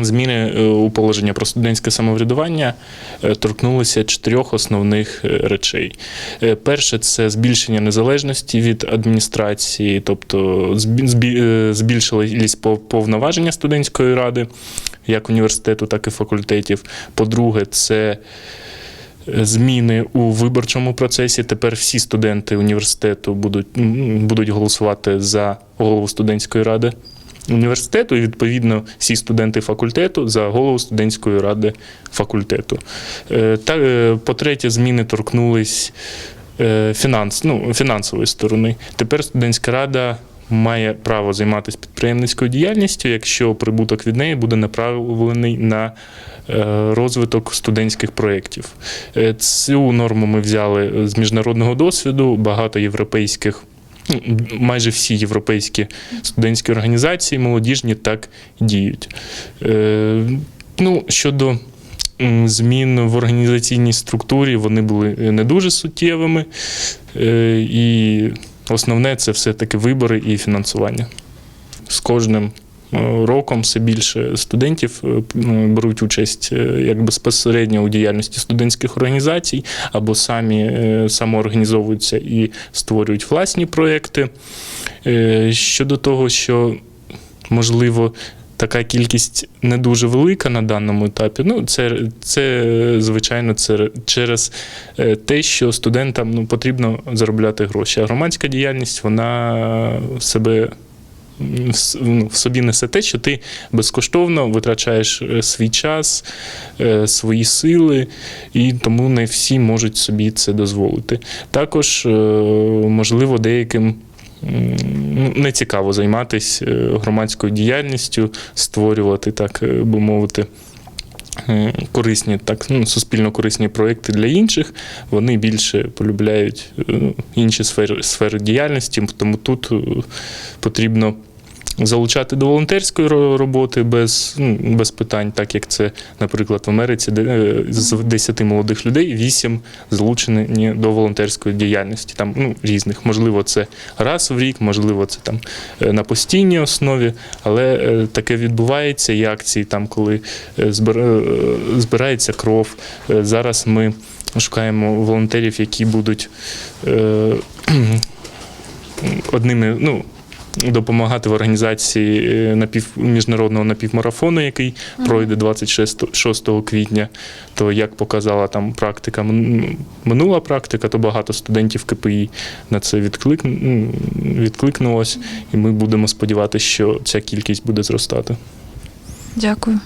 Зміни е, у положення про студентське самоврядування е, торкнулися чотирьох основних е, речей. Перше це збільшення незалежності від адміністрації, тобто збі- збі- збільшились повноваження студентської ради, як університету, так і факультетів. По-друге, це Зміни у виборчому процесі. Тепер всі студенти університету будуть, будуть голосувати за голову студентської ради університету, і відповідно всі студенти факультету за голову студентської ради факультету. Е, Та, е, по-третє, зміни торкнулись е, фінанс, ну, фінансової сторони. Тепер студентська рада. Має право займатися підприємницькою діяльністю, якщо прибуток від неї буде направлений на розвиток студентських проєктів. Цю норму ми взяли з міжнародного досвіду. Багато європейських, майже всі європейські студентські організації молодіжні так діють. Е, Ну, щодо змін в організаційній структурі, вони були не дуже суттєвими. Е, І основне це все-таки вибори і фінансування. З кожним е, роком все більше студентів е, м, беруть участь е, як безпосередньо у діяльності студентських організацій або самі е, самоорганізовуються і створюють власні проекти. Е, Щодо того, що можливо. Така кількість не дуже велика на даному етапі. Ну, це, це звичайно, це через е, те, що студентам ну, потрібно заробляти гроші. А громадська діяльність вона себе ну, в собі несе те, що ти безкоштовно витрачаєш е, свій час, е, свої сили, і тому не всі можуть собі це дозволити. Також, е, можливо, деяким. ну, Не цікаво займатися громадською діяльністю, створювати, так би мовити, корисні, так, ну, суспільно корисні проекти для інших. Вони більше полюбляють е, інші сфери, сфери діяльності, тому тут е, потрібно залучати до волонтерської роботи без, ну, без питань, так як це, наприклад, в Америці, де е, з 10 молодих людей 8 залучені до волонтерської діяльності. Там ну, різних. Можливо, це раз в рік, можливо, це там е, на постійній основі, але е, таке відбувається. І акції, там, коли збир- збирається кров. Зараз ми шукаємо волонтерів, які будуть одними, ну. Допомагати в організації е, напів, міжнародного напівмарафону, який пройде 26 6 квітня. То як показала там практика, минула практика, то багато студентів КПІ на це відклик, ну, відкликнулось, і ми будемо сподіватися, що ця кількість буде зростати. Дякую.